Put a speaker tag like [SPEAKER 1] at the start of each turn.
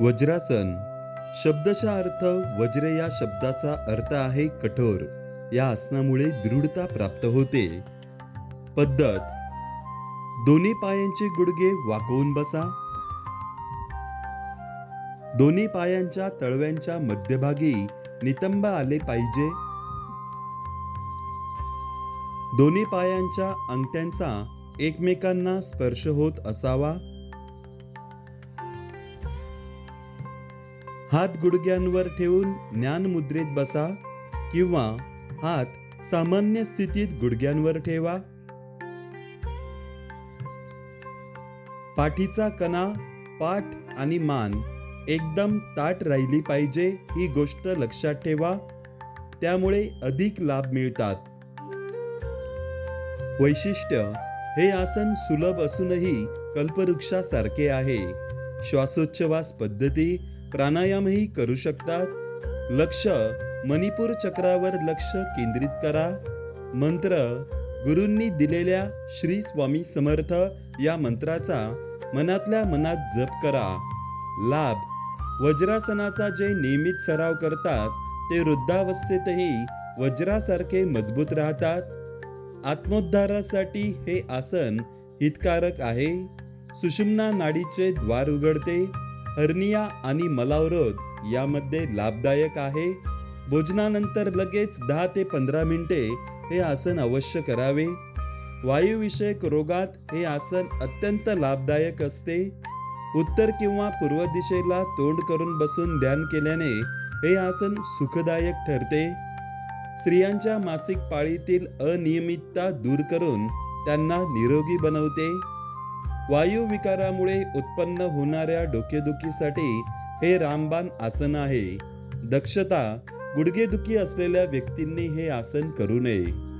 [SPEAKER 1] वज्रासन. शब्दशा अर्थ वज्र या शब्दाचा अर्थ आहे कठोर. या आसनामुळे दृढता प्राप्त होते. पद्धत. दोन्ही पायांचे गुडघे वाकवून बसा. दोन्ही पायांच्या तळव्यांच्या मध्यभागी नितंब आले पाहिजे. दोन्ही पायांच्या अंगठ्यांचा एकमेकांना स्पर्श होत असावा. हात गुडघ्यांवर ठेवून ज्ञान मुद्रेत बसा किंवा हात सामान्य स्थितीत गुडघ्यांवर ठेवा. पाठीचा कणा पाठ आणि मान एकदम ताट राहिली पाहिजे ही गोष्ट लक्षात ठेवा. त्यामुळे अधिक लाभ मिळतात. वैशिष्ट्य हे आसन सुलभ असूनही कल्पवृक्षासारखे आहे. श्वासोच्छवास पद्धती प्राणायामही करू शकतात. लक्ष मणिपूर चक्रावर लक्ष केंद्रित करा. मंत्र गुरूंनी दिलेल्या श्री स्वामी समर्थ या मंत्राचा मनातल्या मनात जप करा. लाभ वज्रासनाचा जे नियमित सराव करतात ते वृद्धावस्थेतही वज्रासारखे मजबूत राहतात. आत्मोद्धारासाठी हे आसन हितकारक आहे. सुषुम्ना नाडीचे द्वार उघडते. हर्निया आणि मलावरोध यामध्ये लाभदायक आहे. भोजनानंतर लगेच दहा ते पंधरा मिनिटे हे आसन अवश्य करावे. वायुविषयक रोगात हे आसन अत्यंत लाभदायक असते. उत्तर किंवा पूर्व दिशेला तोंड करून बसून ध्यान केल्याने हे आसन सुखदायक ठरते. स्त्रियांच्या मासिक पाळीतील अनियमितता दूर करून त्यांना निरोगी बनवते. वायू विकारामुळे उत्पन्न होणाऱ्या डोकेदुखीसाठी हे रामबाण आसन आहे. दक्षता गुडघेदुखी असलेल्या व्यक्तींनी हे आसन करू नये.